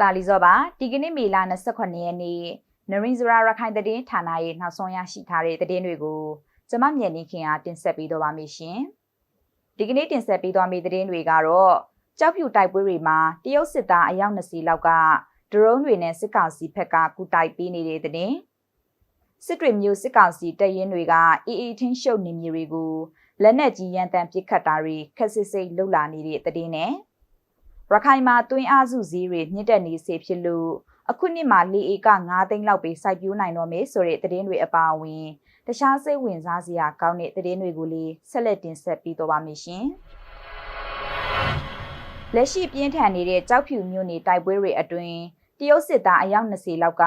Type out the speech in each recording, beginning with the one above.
တာလီဇောပါဒီကနေ့မေလ28ရက်နေ့နရင်းဇရာရခိုင်တည်င်းဌာနရဲ့နောက်ဆုံးရရှိထားတဲ့သတင်းတွေကိုကျမမြတ်နေခင်အားတင်ဆက်ပေးတော့ပါမယ်ရှင်ဒီကနေ့တင်ဆက်ပေးသွားမယ့်သတင်းတွေကတော့ကြောက်ဖြူတိုက်ပွဲတွေမှာတရုတ်စစ်သားအယောက်20လောက်ကဒရုန်းတွေနဲ့စစ်ကောင်စီဘက်ကကူတိုက်ပေးနေတဲ့သတင်းစစ်တွေမျိုးစစ်ကောင်စီတပ်ရင်းတွေကအေးအေးထင်းရှုပ်နေမြေတွေကိုလက်နက်ကြီးရန်တမ်းပစ်ခတ်တာတွေခက်စစ်စိတ်လှုပ်လာနေတဲ့သတင်းနဲ့ ရခိုင်မှာတွင်းအားစုစည်းတွေမြင့်တက်နေစေဖြစ်လို့အခုနှစ်မှာလေဧက9သိန်းလောက်ပဲစိုက်ပျိုးနိုင်တော့မယ်ဆိုတဲ့သတင်းတွေအပါအဝင်တခြားစိတ်ဝင်စားစရာကောင်းတဲ့သတင်းတွေကိုလည်းဆက်လက်တင်ဆက်ပေးတော့ပါမယ်ရှင်။လက်ရှိပြင်းထန်နေတဲ့ကြောက်ဖြူမြို့နယ်တိုက်ပွဲတွေအတွင်းတရုတ်စစ်သားအယောက်20လောက်က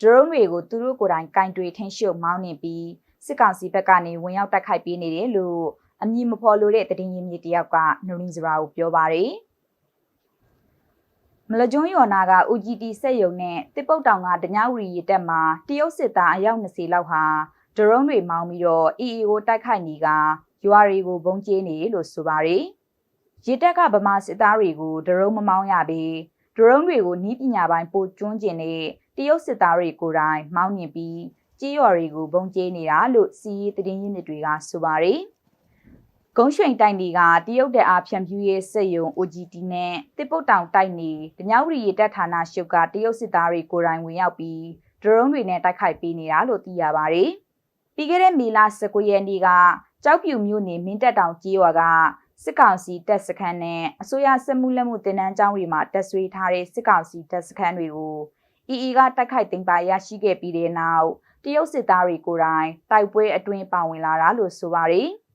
ဒရုန်းတွေကိုသူတို့ကိုယ်တိုင်ကင်တွေထင်းရှုပ်မောင်းနေပြီးစစ်ကောင်စီဘက်ကနေဝင်ရောက်တိုက်ခိုက်ပေးနေတယ်လို့အမည်မဖော်လို့တဲ့သတင်းရင်းမြစ်တယောက်ကနရင်းစရာကိုပြောပါတယ်။ မလကျွန်းယော်နာက UGT စက်ယုံနဲ့တစ်ပုတ်တောင်ကဒညဝရီရတက်မှာတရုတ်စစ်သားအယောက်20လောက်ဟာဒရုန်းတွေမောင်းပြီးတော့ EE ကိုတိုက်ခိုက်နေကရွာတွေကိုဘုံကျင်းနေလို့ဆိုပါတယ်။ရတက်ကဗမာစစ်သားတွေကိုဒရုန်းမမောင်းရပြီးဒရုန်းတွေကိုနီးပညာပိုင်းပိုကျွန်းကျင်တဲ့တရုတ်စစ်သားတွေကိုယ်တိုင်မောင်းမြင်ပြီးကြေးရွာတွေကိုဘုံကျင်းနေတာလို့စီးရီးသတင်းရင်းမြစ်တွေကဆိုပါတယ်။ ဂုံးရွှိန်တိုက်နေကတရုတ်တပ်အားဖြန့်ဖြူးရေးစက်ယုံ OGT နဲ့တစ်ပုတ်တောင်တိုက်နေတညဝရီရတပ်ဌာနရှုပ်ကတရုတ်စစ်သားတွေကိုယ်တိုင်ဝင်ရောက်ပြီးဒရုန်းတွေနဲ့တိုက်ခိုက်ပေးနေတာလို့သိရပါတယ်။ပြီးခဲ့တဲ့မေလ19ရက်နေ့ကကြောက်ပြူမြို့နယ်မင်းတပ်တောင်ကြီးရွာကစစ်ကောင်စီတပ်စခန်းနဲ့အစိုးရစစ်မှုလက်မှုတင်နန်းကျောင်းတွေမှာတပ်ဆွေးထားတဲ့စစ်ကောင်စီတပ်စခန်းတွေကို EE ကတိုက်ခိုက်သိမ်းပိုက်ရရှိခဲ့ပြီးတဲ့နောက်တရုတ်စစ်သားတွေကိုယ်တိုင်တိုက်ပွဲအတွင်းပါဝင်လာတာလို့ဆိုပါတယ်။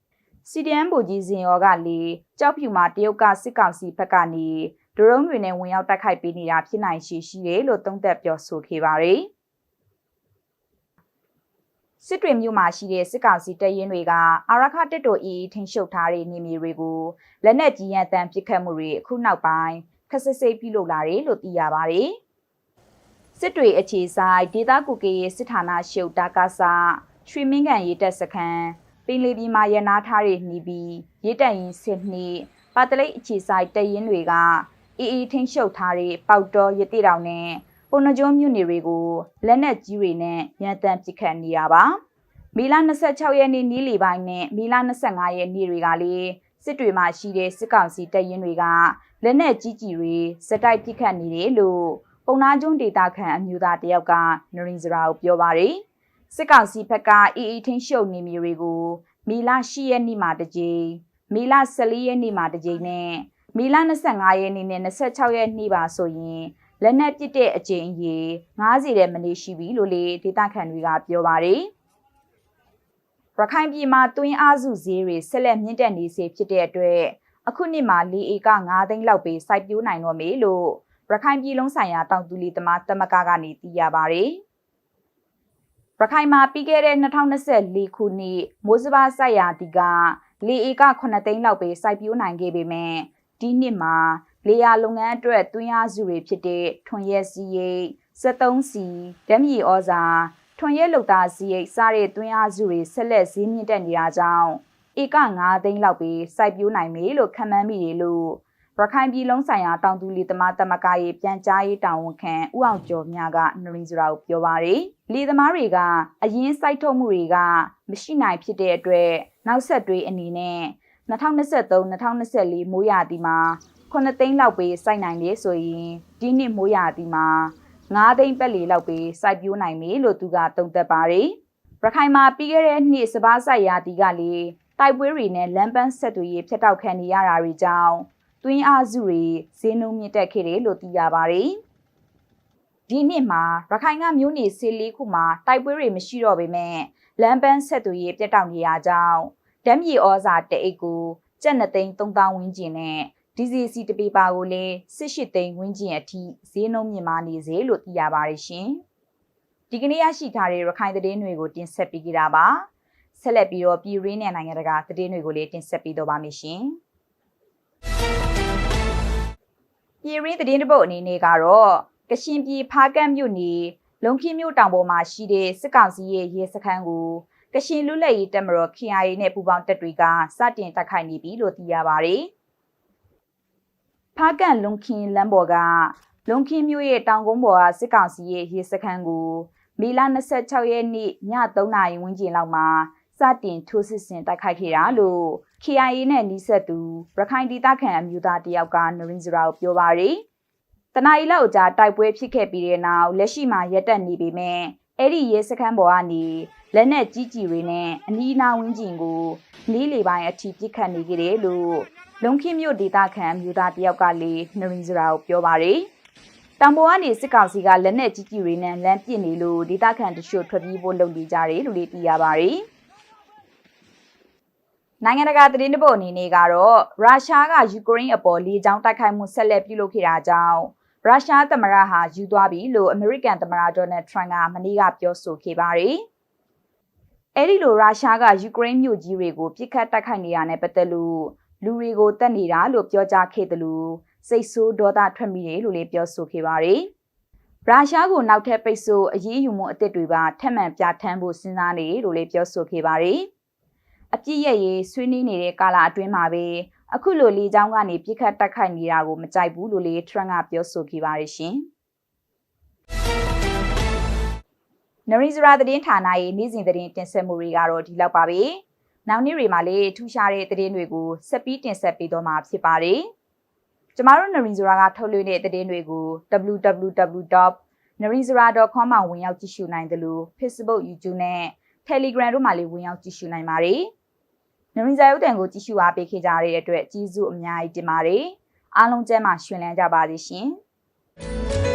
စီဒီအမ်ဗိုလ်ကြီးစင်ရောကလေကြောက်ဖြူမှာတရုတ်ကစစ်ကောင်စီဘက်ကနေဒရုန်းတွေနဲ့ဝင်ရောက်တိုက်ခိုက်ပေးနေတာဖြစ်နိုင်ရှိရှိတယ်လို့သုံးသပ်ပြောဆိုခဲ့ပါတယ်စစ်တွေမြို့မှာရှိတဲ့စစ်ကောင်စီတပ်ရင်းတွေကအာရခတက်တိုအီထင်းရှုပ်ထားတဲ့နေမြေတွေကိုလက်နက်ကြီးရန်တမ်းပစ်ခတ်မှုတွေအခုနောက်ပိုင်းခက်ဆစ်စိတ်ပြုလုပ်လာတယ်လို့သိရပါတယ်စစ်တွေအခြေဆိုင်ဒေသကုကေရဲ့စစ်ဌာနရှုပ်တာကာဆာရွှေမင်းကန်ရေးတပ်စခန်း ပင်လီပြည်မှာရနာထားတွေနှီးပြီးရေတန့်ရင်စစ်နှီးပါတလိတ်အခြေဆိုင်တရင်တွေကအေးအေးထင်းရှုပ်ထားတဲ့ပေါက်တော်ရတိတောင်နဲ့ပုံနှကျုံးမြို့နယ်တွေကိုလက်နက်ကြီးတွေနဲ့ရန်တမ်းပစ်ခတ်နေတာပါမီလာ26ရက်နေ့နေ့လယ်ပိုင်းနဲ့မီလာ25ရက်နေ့တွေကလည်းစစ်တွေမှာရှိတဲ့စစ်ကောင်စီတပ်ရင်းတွေကလက်နက်ကြီးကြီးတွေစတိုက်ပစ်ခတ်နေတယ်လို့ပုံနာကျွန်းဒေတာခန့်အမျိုးသားတယောက်ကနရင်စရာကိုပြောပါတယ် စစ်ကောင်စီဘက်ကအေးအေးထင်းရှုပ်နေမျိုးတွေကိုမီလ10ရက်နေ့မှာတစ်ကြိမ်မီလ14ရက်နေ့မှာတစ်ကြိမ်နဲ့မီလ25ရက်နေ့နဲ့26ရက်နေ့ပါဆိုရင်လက်နက်ပစ်တဲ့အကြိမ်အရေ90တဲ့မနေရှိပြီလို့လေဒေတာခန်တွေကပြောပါတယ်ရခိုင်ပြည်မှာတွင်းအားစုဈေးတွေဆက်လက်မြင့်တက်နေစေဖြစ်တဲ့အတွက်အခုနှစ်မှာလီဧက9သိန်းလောက်ပဲစိုက်ပျိုးနိုင်တော့မေလို့ရခိုင်ပြည်လုံးဆိုင်ရာတောင်သူလီသမားတမကကနေသိရပါတယ်။ ရခိုင်မှာပြီးခဲ့တဲ့2024ခုနှစ်မိုးစဘာစိုက်ရာတီကလေဧက9သိန်းလောက်ပဲစိုက်ပျိုးနိုင်ခဲ့ပေမဲ့ဒီနှစ်မှာလေယာလုပ်ငန်းအတွက်တွင်းအားစုတွေဖြစ်တဲ့ထွန်ရက်စီရိတ်73စီဓာတ်မြေဩဇာထွန်ရက်လုတ်သားစီရိတ်စတဲ့တွင်းအားစုတွေဆက်လက်ဈေးမြင့်တက်နေတာကြောင့်ဧက9သိန်းလောက်ပဲစိုက်ပျိုးနိုင်မယ်လို့ခန့်မှန်းမိတယ်လို့ ရခိုင်ပြည်လုံးဆိုင်ရာတောင်သူလီသမားတမကရေးပြန်ကြားရေးတာဝန်ခံဦးအောင်ကျော်မြကနရင်းစရာကိုပြောပါရယ်လီသမားတွေကအရင်စိုက်ထုတ်မှုတွေကမရှိနိုင်ဖြစ်တဲ့အတွက်နောက်ဆက်တွဲအနေနဲ့2023-2024မိုးရာသီမှာ9သိန်းလောက်ပဲစိုက်နိုင်တယ်ဆိုရင်ဒီနှစ်မိုးရာသီမှာ9သိန်းပတ်လီလောက်ပဲစိုက်ပျိုးနိုင်မယ်လို့သူကသုံးသပ်ပါတယ်ရခိုင်မှာပြီးခဲ့တဲ့နှစ်စပားဆိုင်ရာတီကလေတိုက်ပွဲတွေနဲ့လမ်းပန်းဆက်သွယ်ရေးဖျက်တောက်ခံနေရတာတွေကြောင့် တွင်းအားစုတွေဈေးနှုန်းမြင့်တက်ခဲ့တယ်လို့သိရပါတယ်။ဒီနှစ်မှာရခိုင်ကမြို့နယ်ဆေးလေးခုမှာတိုက်ပွဲတွေမရှိတော့ပေမဲ့လမ်းပန်းဆက်သွယ်ရေးပြတ်တောက်နေရကြောင်းဓာတ်မြေဩဇာတအိတ်ကိုကျပ်2သိန်း3000ဝန်းကျင်နဲ့ DCC တပေပါကိုလည်း18သိန်းဝန်းကျင်အထိဈေးနှုန်းမြင့်မားနေစေလို့သိရပါတယ်ရှင်။ဒီကနေ့ရရှိထားတဲ့ရခိုင်သတင်းတွေကိုတင်ဆက်ပေးကြတာပါ။ဆက်လက်ပြီးတော့ပြည်ရင်းနဲ့နိုင်ငံတကာသတင်းတွေကိုလည်းတင်ဆက်ပေးတော့ပါမယ်ရှင်။ ပြည်ရင်းသတင်းတပုတ်အနေနဲ့ကတော့ကရှင်ပြည်ဖားကန့်မြို့နယ်လုံခင်းမြို့တောင်ပေါ်မှာရှိတဲ့စစ်ကောင်စီရဲ့ရဲစခန်းကိုကရှင်လူလက်ရေးတပ်မတော် KIA နဲ့ပူးပေါင်းတပ်တွေကစတင်တိုက်ခိုက်နေပြီလို့သိရပါတယ်။ဖားကန့်လုံခင်းလမ်းပေါ်ကလွန်ခင်းမြို့ရဲ့တောင်ကုန်းပေါ်ကစစ်ကောင်စီရဲ့ရေစခန်းကိုမေလ26ရက်နေ့ည3နာရီဝန်းကျင်လောက်မှာစတင်ထိုးစစ်ဆင်တိုက်ခိုက်ခဲ့တာလို့ KIA နဲ့နှိဆက်သူရခိုင်ဒေသခံအမျိုးသားတယောက်ကနရင်စရာကိုပြောပါရယ်တနအီလောက်ကြာတိုက်ပွဲဖြစ်ခဲ့ပြီးတဲ့နောက်လက်ရှိမှာရက်တက်နေပေမဲ့အဲ့ဒီရဲစခန်းပေါ်ကနေလက်နက်ကြီးကြီးတွေနဲ့အနီးအနားဝန်းကျင်ကိုလေးလေပိုင်းအထိပစ်ခတ်နေကြတယ်လို့လုံခင်းမြို့ဒေသခံအမျိုးသားတယောက်ကလည်းနရင်စရာကိုပြောပါရယ်တံပေါ်ကနေစစ်ကောင်စီကလက်နက်ကြီးကြီးတွေနဲ့လမ်းပစ်နေလို့ဒေသခံတချို့ထွက်ပြေးဖို့လုပ်နေကြတယ်လို့လည်းသိရပါရယ် နိုင်ငံတကာသတင်းတပုတ်အနေနဲ့ကတော့ရုရှားကယူကရိန်းအပေါ်လေကြောင်းတိုက်ခိုက်မှုဆက်လက်ပြုလုပ်ခဲ့တာကြောင့်ရုရှားသမ္မတဟာယူသွားပြီလို့အမေရိကန်သမ္မတဒေါ်နယ်ထရန့်ကမနေ့ကပြောဆိုခဲ့ပါတယ်။အဲဒီလိုရုရှားကယူကရိန်းမြို့ကြီးတွေကိုပြစ်ခတ်တိုက်ခိုက်နေတာနဲ့ပတ်သက်လို့လူတွေကိုတတ်နေတာလို့ပြောကြားခဲ့တယ်လို့စိတ်ဆိုးဒေါသထွက်မိတယ်လို့လည်းပြောဆိုခဲ့ပါတယ်။ရုရှားကိုနောက်ထပ်ပိတ်ဆို့အရေးယူမှုအသစ်တွေပါထပ်မံပြဋ္ဌာန်းဖို့စဉ်းစားနေတယ်လို့လည်းပြောဆိုခဲ့ပါတယ်။ အပြစ်ရဲ့ရေးဆွေးနွေးနေတဲ့ကာလအတွင်းမှာပဲအခုလိုလေကြောင်းကနေပြစ်ခတ်တက်ခိုက်နေတာကိုမကြိုက်ဘူးလို့လေထရန့်ကပြောဆိုခဲ့ပါတယ်ရှင်။နရီဇရာသတင်းဌာနရဲ့နေ့စဉ်သတင်းတင်ဆက်မှုတွေကတော့ဒီလောက်ပါပဲ။နောက်နေ့တွေမှာလည်းထူးခြားတဲ့သတင်းတွေကိုဆက်ပြီးတင်ဆက်ပေးတော့မှာဖြစ်ပါတယ်။ကျမတို့နရီဇရာကထုတ်လွှင့်တဲ့သတင်းတွေကို www.narizara.com မှာဝင်ရောက်ကြည့်ရှုနိုင်တယ်လို့ Facebook, YouTube နဲ့ Telegram တို့မှာလည်းဝင်ရောက်ကြည့်ရှုနိုင်ပါတယ်။နရင်ဇာရုပ်တံကိုကြည့်ရှုအားပေးခဲ့ကြတဲ့အတွက်ကျေးဇူးအများကြီးတင်ပါတယ်။အားလုံးကျမ်းမှာရှင်လန်းကြပါစေရှင်။